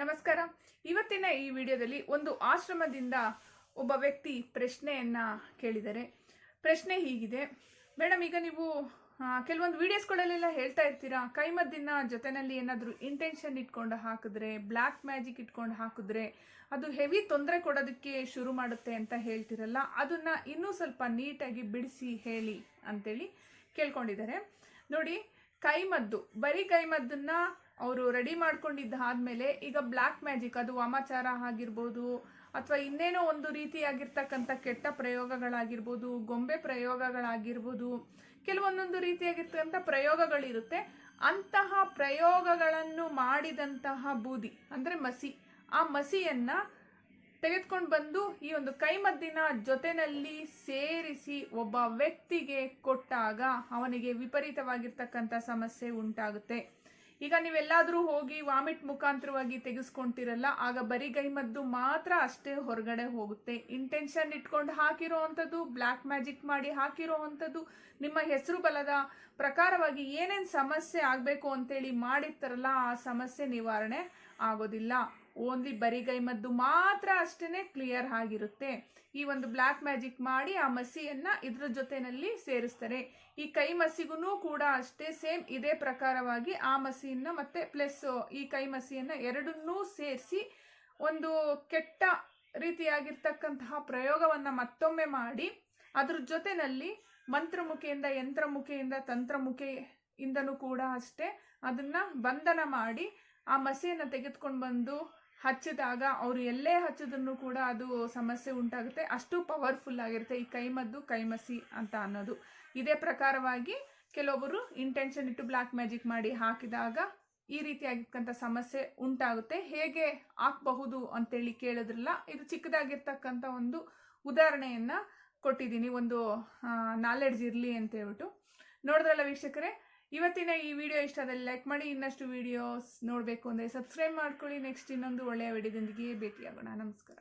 ನಮಸ್ಕಾರ. ಇವತ್ತಿನ ಈ ವಿಡಿಯೋದಲ್ಲಿ ಒಂದು ಆಶ್ರಮದಿಂದ ಒಬ್ಬ ವ್ಯಕ್ತಿ ಪ್ರಶ್ನೆಯನ್ನ ಕೇಳಿದರೆ. ಪ್ರಶ್ನೆ ಹೀಗಿದೆ. ಮೇಡಮ್, ಈಗ ನೀವು ಕೆಲವೊಂದು ವಿಡಿಯೋಸ್ಗಳಲ್ಲೆಲ್ಲ ಹೇಳ್ತಾ ಇರ್ತೀರಾ? ಕೈಮದ್ದಿನ ಜೊತೆನಲ್ಲಿ ಏನಾದರೂ ಇಂಟೆನ್ಷನ್ ಇಟ್ಕೊಂಡು ಹಾಕಿದ್ರೆ ಬ್ಲ್ಯಾಕ್ ಮ್ಯಾಜಿಕ್ ಇಟ್ಕೊಂಡು ಹಾಕಿದ್ರೆ ಅದು ಹೆವಿ ತೊಂದರೆ ಕೊಡೋದಕ್ಕೆ ಶುರು ಮಾಡುತ್ತೆ ಅಂತ ಹೇಳ್ತಿರಲ್ಲ. ಅದನ್ನ ಇನ್ನೂ ಸ್ವಲ್ಪ ನೀಟಾಗಿ ಬಿಡಿಸಿ ಹೇಳಿ ಅಂತೇಳಿ ಕೇಳ್ಕೊಂಡಿದ್ದಾರೆ. ನೋಡಿ ಕೈಮದ್ದು ಬರೀ ಕೈಮದ್ದನ್ನ ಅವರು ರೆಡಿ ಮಾಡ್ಕೊಂಡಿದ್ದಾದ್ಮೇಲೆ ಈಗ ಬ್ಲ್ಯಾಕ್ ಮ್ಯಾಜಿಕ್, ಅದು ವಾಮಾಚಾರ ಆಗಿರ್ಬೋದು ಅಥವಾ ಇನ್ನೇನೋ ಒಂದು ರೀತಿಯಾಗಿರ್ತಕ್ಕಂಥ ಕೆಟ್ಟ ಪ್ರಯೋಗಗಳಾಗಿರ್ಬೋದು, ಗೊಂಬೆ ಪ್ರಯೋಗಗಳಾಗಿರ್ಬೋದು, ಕೆಲವೊಂದೊಂದು ರೀತಿಯಾಗಿರ್ತಕ್ಕಂಥ ಪ್ರಯೋಗಗಳಿರುತ್ತೆ. ಅಂತಹ ಪ್ರಯೋಗಗಳನ್ನು ಮಾಡಿದಂತಹ ಬೂದಿ, ಅಂದರೆ ಮಸಿ, ಆ ಮಸಿಯನ್ನು ತೆಗೆದುಕೊಂಡು ಬಂದು ಈ ಒಂದು ಕೈಮದ್ದಿನ ಜೊತೆಯಲ್ಲಿ ಸೇರಿಸಿ ಒಬ್ಬ ವ್ಯಕ್ತಿಗೆ ಕೊಟ್ಟಾಗ ಅವನಿಗೆ ವಿಪರೀತವಾಗಿರ್ತಕ್ಕಂಥ ಸಮಸ್ಯೆ ಉಂಟಾಗುತ್ತೆ. ಈಗ ನೀವೆಲ್ಲಾದರೂ ಹೋಗಿ ವಾಮಿಟ್ ಮುಖಾಂತರವಾಗಿ ತೆಗೆಸ್ಕೊಂತಿರಲ್ಲ, ಆಗ ಬರಿಗೈ ಕೈಮದ್ದು ಮಾತ್ರ ಅಷ್ಟೇ ಹೊರಗಡೆ ಹೋಗುತ್ತೆ. ಇಂಟೆನ್ಷನ್ ಇಟ್ಕೊಂಡು ಹಾಕಿರೋ ಅಂಥದ್ದು ಬ್ಲ್ಯಾಕ್ ಮ್ಯಾಜಿಕ್ ಮಾಡಿ ಹಾಕಿರೋ ಅಂಥದ್ದು, ನಿಮ್ಮ ಹೆಸರು ಬಲದ ಪ್ರಕಾರವಾಗಿ ಏನೇನು ಸಮಸ್ಯೆ ಆಗಬೇಕು ಅಂತೇಳಿ ಮಾಡಿರ್ತಾರಲ್ಲ, ಆ ಸಮಸ್ಯೆ ನಿವಾರಣೆ ಆಗೋದಿಲ್ಲ. ಓನ್ಲಿ ಬರಿಗೈ ಮದ್ದು ಮಾತ್ರ ಅಷ್ಟೇ ಕ್ಲಿಯರ್ ಆಗಿರುತ್ತೆ. ಈ ಒಂದು ಬ್ಲ್ಯಾಕ್ ಮ್ಯಾಜಿಕ್ ಮಾಡಿ ಆ ಮಸಿಯನ್ನ ಇದ್ರ ಜೊತೆನಲ್ಲಿ ಸೇರಿಸ್ತಾರೆ. ಈ ಕೈ ಮಸಿಗೂ ಕೂಡ ಅಷ್ಟೇ ಸೇಮ್ ಇದೇ ಪ್ರಕಾರವಾಗಿ ಆ ಮಸಿಯನ್ನ ಮತ್ತೆ ಪ್ಲಸ್ ಈ ಕೈ ಮಸಿಯನ್ನ ಎರಡನ್ನೂ ಸೇರಿಸಿ ಒಂದು ಕೆಟ್ಟ ರೀತಿಯಾಗಿರ್ತಕ್ಕಂತಹ ಪ್ರಯೋಗವನ್ನ ಮತ್ತೊಮ್ಮೆ ಮಾಡಿ ಅದ್ರ ಜೊತೆನಲ್ಲಿ ಮಂತ್ರಮುಖಿಯಿಂದ ಯಂತ್ರಮುಖಿಯಿಂದ ತಂತ್ರಮುಖಿಯಿಂದನೂ ಕೂಡ ಅಷ್ಟೇ ಅದನ್ನ ಬಂಧನ ಮಾಡಿ ಆ ಮಸಿಯನ್ನು ತೆಗೆದುಕೊಂಡು ಬಂದು ಹಚ್ಚಿದಾಗ ಅವರು ಎಲ್ಲೇ ಹಚ್ಚಿದ್ರು ಕೂಡ ಅದು ಸಮಸ್ಯೆ ಉಂಟಾಗುತ್ತೆ. ಅಷ್ಟು ಪವರ್ಫುಲ್ ಆಗಿರುತ್ತೆ ಈ ಕೈಮದ್ದು, ಕೈಮಸಿ ಅಂತ ಅನ್ನೋದು. ಇದೇ ಪ್ರಕಾರವಾಗಿ ಕೆಲವೊಬ್ಬರು ಇಂಟೆನ್ಷನ್ ಇಟ್ಟು ಬ್ಲ್ಯಾಕ್ ಮ್ಯಾಜಿಕ್ ಮಾಡಿ ಹಾಕಿದಾಗ ಈ ರೀತಿಯಾಗಿರ್ತಕ್ಕಂಥ ಸಮಸ್ಯೆ ಉಂಟಾಗುತ್ತೆ. ಹೇಗೆ ಹಾಕಬಹುದು ಅಂತೇಳಿ ಕೇಳಿದ್ರಲ್ಲ, ಇದು ಚಿಕ್ಕದಾಗಿರ್ತಕ್ಕಂಥ ಒಂದು ಉದಾಹರಣೆಯನ್ನ ಕೊಟ್ಟಿದ್ದೀನಿ. ಒಂದು ನಾಲೆಡ್ಜ್ ಇರಲಿ ಅಂತ ಹೇಳ್ಬಿಟ್ಟು. ನೋಡಿದ್ರಲ್ಲ ವೀಕ್ಷಕರೇ ಇವತ್ತಿನ ಈ ವಿಡಿಯೋ ಇಷ್ಟ ಆದರೆ ಲೈಕ್ ಮಾಡಿ, ಇನ್ನಷ್ಟು ವಿಡಿಯೋಸ್ ನೋಡಬೇಕು ಅಂದರೆ ಸಬ್ಸ್ಕ್ರೈಬ್ ಮಾಡ್ಕೊಳ್ಳಿ. ನೆಕ್ಸ್ಟ್ ಇನ್ನೊಂದು ಒಳ್ಳೆಯ ವಿಡಿಯೋದೊಂದಿಗೆ ಭೇಟಿಯಾಗೋಣ. ನಮಸ್ಕಾರ.